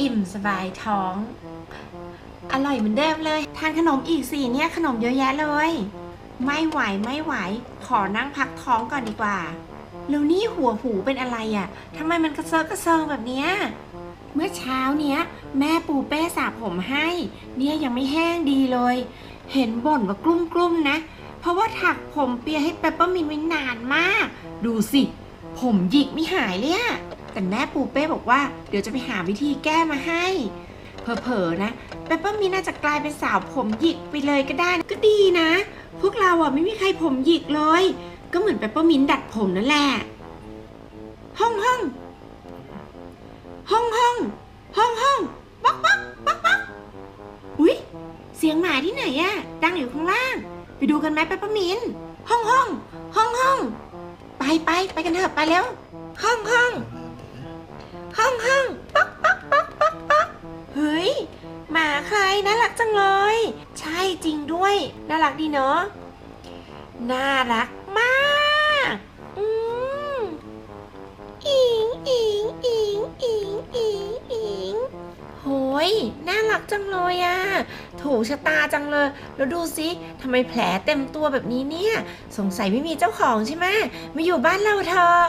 อิ่มสบายท้อง อร่อยเหมือนเดิมเลย ทานขนมอีกสิเนี่ยขนมเยอะแยะเลย ไม่ไหวไม่ไหว ขอนั่งพักท้องก่อนดีกว่า แล้วนี่หัวหูเป็นอะไรอะ่ะทำไมมันกระเซิร์กระเซิงแบบเนี้ยเมื่อเช้าเนี้ย แม่ปูเป้สระผมให้ เนี่ยยังไม่แห้งดีเลย เห็นบ่นว่ากลุ้มๆนะ เพราะว่าถักผมเปียให้เปปเปอร์มินไว้นานมาก ดูสิ ผมหยิกไม่หายเลยอะ แต่แม่ปูเป้บอกว่า เดี๋ยวจะไปหาวิธีแก้มาให้เผลอๆนะเปปเปอร์มินน่าจะกลายเป็นสาวผมหยิกไปเลยก็ได้ก็ดีนะ พวกเราอะไม่มีใครผมหยิกเลย ก็เหมือนเปปเปอร์มินดัดผมนั่นแหละห้องห้องห้องห้องห้องห้องป๊อกป๊อกป๊อกป๊อกอุ๊ยเสียงหมาที่ไหนอะดังอยู่ข้างล่าง ไปดูกันไหมเปปเปอร์มินห้องห้องห้องห้องไปไปไปกันเถอะไปแล้วห้องห้อง ใครน่ารักจังเลย ใช่จริงด้วย น่ารักดีเนาะ น่ารักมากอืมอิงอิงอิงอิงอิงอิงโหยน่ารักจังเลยอะถูกชะตาจังเลย แล้วดูสิทำไมแผลเต็มตัวแบบนี้เนี่ย สงสัยไม่มีเจ้าของใช่ไหมมาอยู่บ้านเราเถอะ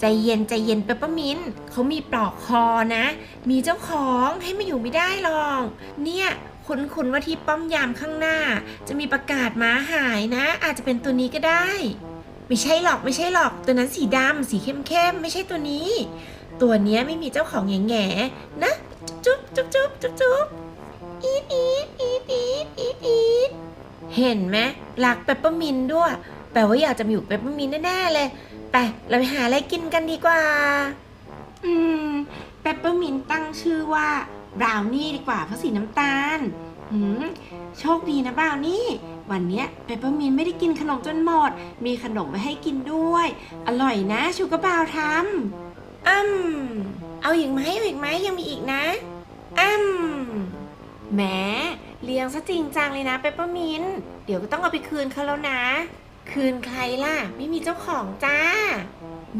ใจเย็นใจเย็นเปปเปอร์มินต์เขามีปลอกคอนะ มีเจ้าของให้มาอยู่ไม่ได้หรอก เนี่ยคุณคุณว่าที่ป้อมยามข้างหน้า จะมีประกาศม้าหายนะ อาจจะเป็นตัวนี้ก็ได้ ไม่ใช่หรอกไม่ใช่หรอกตัวนั้นสีดำสีเข้มๆไม่ใช่ตัวนี้ ตัวเนี้ยไม่มีเจ้าของแง่แง่นะจุ๊บจุ๊บจุ๊บจุ๊บจุ๊บอีดอีดอีดอีดอีดอีดเห็นไหมรักเปปเปอร์มินด้วย แปลว่าอยากจะมาอยู่เปปเปอร์มินแน่ๆเลย ไป เราไปหาอะไรกินกันดีกว่า อืมเปปเปอร์มินต์ตั้งชื่อว่าบราวนี่ดีกว่าเพราะสีน้ำตาลหืมโชคดีนะบราวนี่ วันเนี้ยเปปเปอร์มินต์ไม่ได้กินขนมจนหมด มีขนมมาให้กินด้วย อร่อยนะชูกระบาวทำอืมเอาอีกไหมเอาอีกไหมยังมีอีกนะอืมแหมเลี้ยงซะจริงจังเลยนะเปปเปอร์มินต์เดี๋ยวก็ต้องเอาไปคืนเขาแล้วนะ คืนใครล่ะ ไม่มีเจ้าของจ้า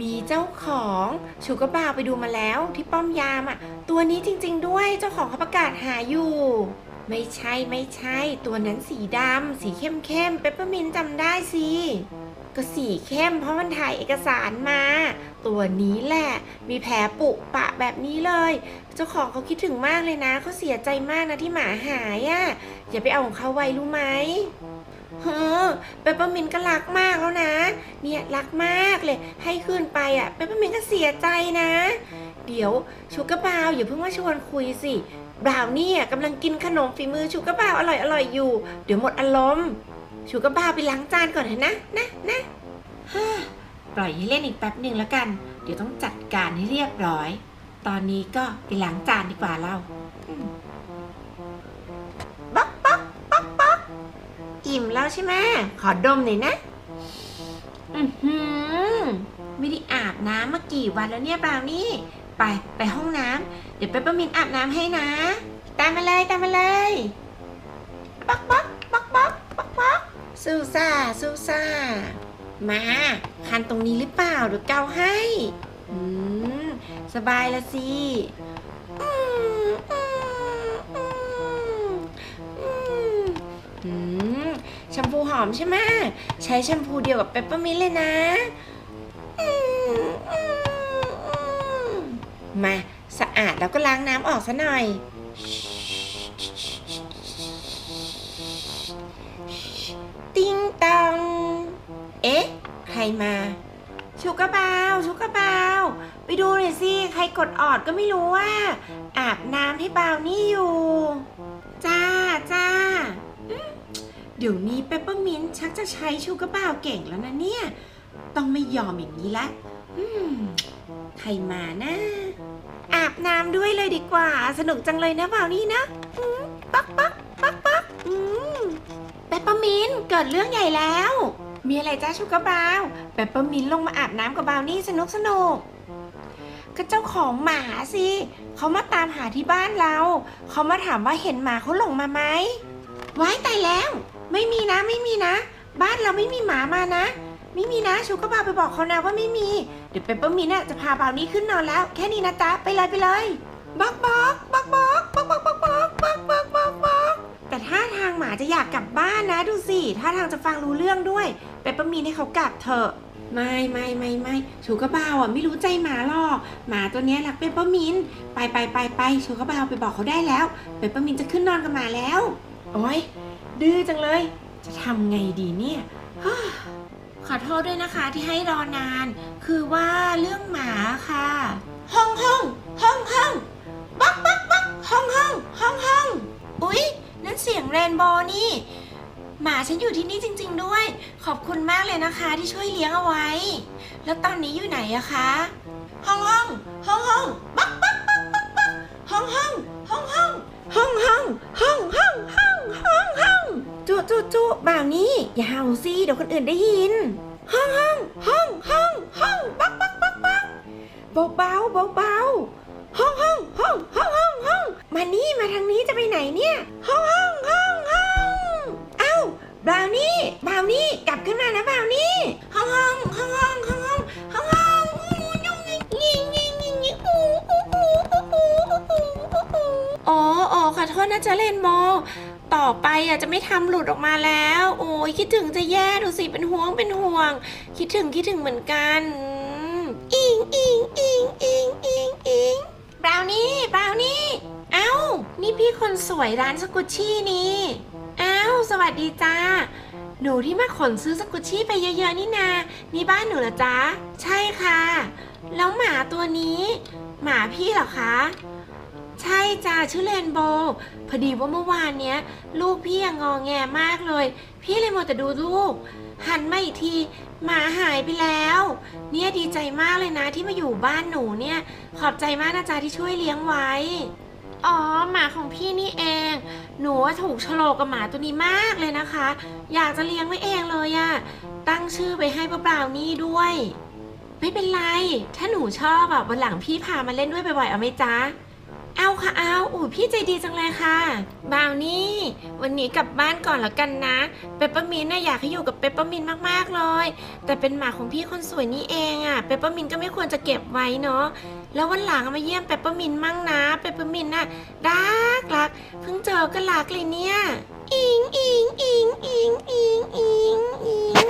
มีเจ้าของชูกระบาวไปดูมาแล้วที่ป้อมยามอะ ตัวนี้จริง ๆ ด้วยเจ้าของเขาประกาศหาอยู่ ไม่ใช่ไม่ใช่ ตัวนั้นสีดำสีเข้มเข้มๆเปปเปอร์มินจำได้สิก็สีเข้มเพราะมันถ่ายเอกสารมา ตัวนี้แหละมีแผลปุปะแบบนี้เลย เจ้าของเขาคิดถึงมากเลยนะเขาเสียใจมากนะที่หมาหายอะ่ะอย่าไปเอาของเขาไว้รู้ไหม เฮ้อเปปเปอร์มินก็รักมากแล้วนะ เนี่ยรักมากเลย ให้คืนไปอะ่ะเปปเปอร์มินก็เสียใจนะ เดี๋ยวชูกระบาวอย่าเพิ่งมาชวนคุยสิบราวนี่กำลังกินขนมฝีมือชูกระบาวอร่อยอร่อยอยู่ เดี๋ยวหมดอารมณ์ชูกระบาวไปล้างจานก่อนเถอะนะนะนะฮ่าปล่อยให้เล่นอีกแป๊บหนึ่งแล้วกัน เดี๋ยวต้องจัดการให้เรียบร้อย ตอนนี้ก็ไปล้างจานดีกว่าเรา อิ่มแล้วใช่ไหมขอดมหน่อยนะ อือหือ ไม่ได้อาบน้ำมากี่วันแล้วเนี่ยบราวนี่ ไปไปห้องน้ำเดี๋ยวเปปเปอร์มินอาบน้ำให้นะ ตามมาเลยตามมาเลยป๊อกป๊อกป๊อกป๊อกป๊อกป๊อกซูซ่าซูซ่ามา คันตรงนี้หรือเปล่าเดี๋ยวเกาให้ อืม สบายละสิอืม พูหอมใช่ไหมใช้แชมพูเดียวกับเปปเปอร์มินต์เลยนะมาสะอาดแล้วก็ล้างน้ำออกซะหน่อย ติ้งตอง เอ๊ะ ใครมาชูกระบาวชูกระบาวไปดูหน่อยสิ ใครกดออดก็ไม่รู้ว่า อาบน้ำให้บานี่อยู่ จ้าจ้า เดี๋ยวนี้เปปเปอร์มินชักจะใช้ชูกระบาวเก่งแล้วนะเนี่ย ต้องไม่ยอมอย่างนี้ละ อืม ใครมานะอาบน้ำด้วยเลยดีกว่า สนุกจังเลยนะบ่าวนี่นะปักปักปักปักอืมเปปเปอร์มินเกิดเรื่องใหญ่แล้ว มีอะไรจ้าชูกระบาวเปปเปอร์มินลงมาอาบน้ำกับบาวนี่สนุกสนุกก็เจ้าของหมาสิเขามาตามหาที่บ้านเรา เขามาถามว่าเห็นหมาเขาหลงมาไหมว้ายตายแล้ว ไม่มีนะไม่มีนะ บ้านเราไม่มีหมามานะ ไม่มีนะชูกระบาวไปบอกเขานะว่าไม่มี เดี๋ยวเปเปอร์มินต์น่ะจะพาบาวนี่ขึ้นนอนแล้ว แค่นี้นะจ๊ะไปเลยไปเลยบักบักบักบักบักบักบักบักบักบักบักบักแต่ท่าทางหมาจะอยากกลับบ้านนะดูสิท่าทางจะฟังรู้เรื่องด้วยเปเปอร์มินให้เขากลับเถอะไม่ไม่ไม่ไม่ชูกระเบาอะไม่รู้ใจหมาหรอกหมาตัวนี้รักเปเปอร์มินไปไปไปไปชูกระเบาไปบอกเขาได้แล้ว เปปเปอร์มินจะขึ้นนอนกับหมาแล้ว โอ้ย ดื้อจังเลย จะทำไงดีเนี่ยขอโทษด้วยนะคะที่ให้รอนาน คือว่าเรื่องหมาค่ะ ห้องห้องห้องห้องบักบักบักห้องห้องห้องห้องอุ๊ยนั่นเสียงเรนโบว์นี่ หมาฉันอยู่ที่นี่จริง ๆ ด้วย ขอบคุณมากเลยนะคะที่ช่วยเลี้ยงเอาไว้ แล้วตอนนี้อยู่ไหนอะคะห้องห้องห้องห้องบักบักบักบักบักห้องห้องห้องห้องห้องห้องห้องห้องห้องห้องห้อง จุจุจุบ่าวนี้ อย่าเห่าสิเดี๋ยวคนอื่นได้ยิน ห้องห้องห้องห้องห้องบักบักบักบักเบาเบาเบาเบาห้องห้องห้องห้องห้องห้องมานี่มาทางนี้จะไปไหนเนี่ย ห้องห้องห้องห้องเอ้าบราวนี่บราวนี่กลับขึ้นมานะบราวนี่ห้องห้องห้องห้องห้องห้องห้องห้องยุ่งยิ่งยิ่งยิ่งยิ่งอู้อู้อู้อู้อู้อู้อู้อ๋ออ๋อขอโทษนะจ๊ะเรนโบว์ ต่อไปอะจะไม่ทำหลุดออกมาแล้ว โอ้ยคิดถึงจะแย่ดูสิเป็นห่วงเป็นห่วง คิดถึงคิดถึงเหมือนกันอิงอิงอิงอิงอิงอิงบราวนี่บราวนี่เอ้า นี่พี่คนสวยร้านสกุชชี่นี่ เอ้า สวัสดีจ้า หนูที่มาขนซื้อสกุชชี่ไปเยอะๆนี่นา นี่บ้านหนูเหรอจ๊ะ ใช่ค่ะ แล้วหมาตัวนี้ หมาพี่เหรอคะ ใช่จ้าชื่อเรนโบว์พอดีว่าเมื่อวานเนี้ย ลูกพี่อะงอแงมากเลย พี่เลยมัวแต่ดูลูก หันมาอีกทีหมาหายไปแล้ว เนี่ยดีใจมากเลยนะที่มาอยู่บ้านหนูเนี่ย ขอบใจมากนะจ๊ะที่ช่วยเลี้ยงไว้ อ๋อ หมาของพี่นี่เอง หนูว่าถูกโฉลกกับหมาตัวนี้มากเลยนะคะ อยากจะเลี้ยงไว้เองเลยอะตั้งชื่อไปให้เปล่าๆนี่ด้วย ไม่เป็นไร ถ้าหนูชอบอะวันหลังพี่พามาเล่นด้วยบ่อยๆเอาไหมจ๊ะ เอาค่ะเอาอู้พี่ใจดีจังเลยค่ะบ่าวนี่ วันนี้กลับบ้านก่อนแล้วกันนะ เปปเปอร์มินน่ะอยากให้อยู่กับเปปเปอร์มินมากๆเลย แต่เป็นหมาของพี่คนสวยนี่เองอะ่ะเปปเปอร์มินก็ไม่ควรจะเก็บไว้เนาะแล้ววันหลังมาเยี่ยมเปปเปอร์มินมั่งนะเปปเปอร์มินน่ะรักรักเพิ่งเจอก็รักเลยเนี่ยอิงอิงอิงอิงอิงอิงอิง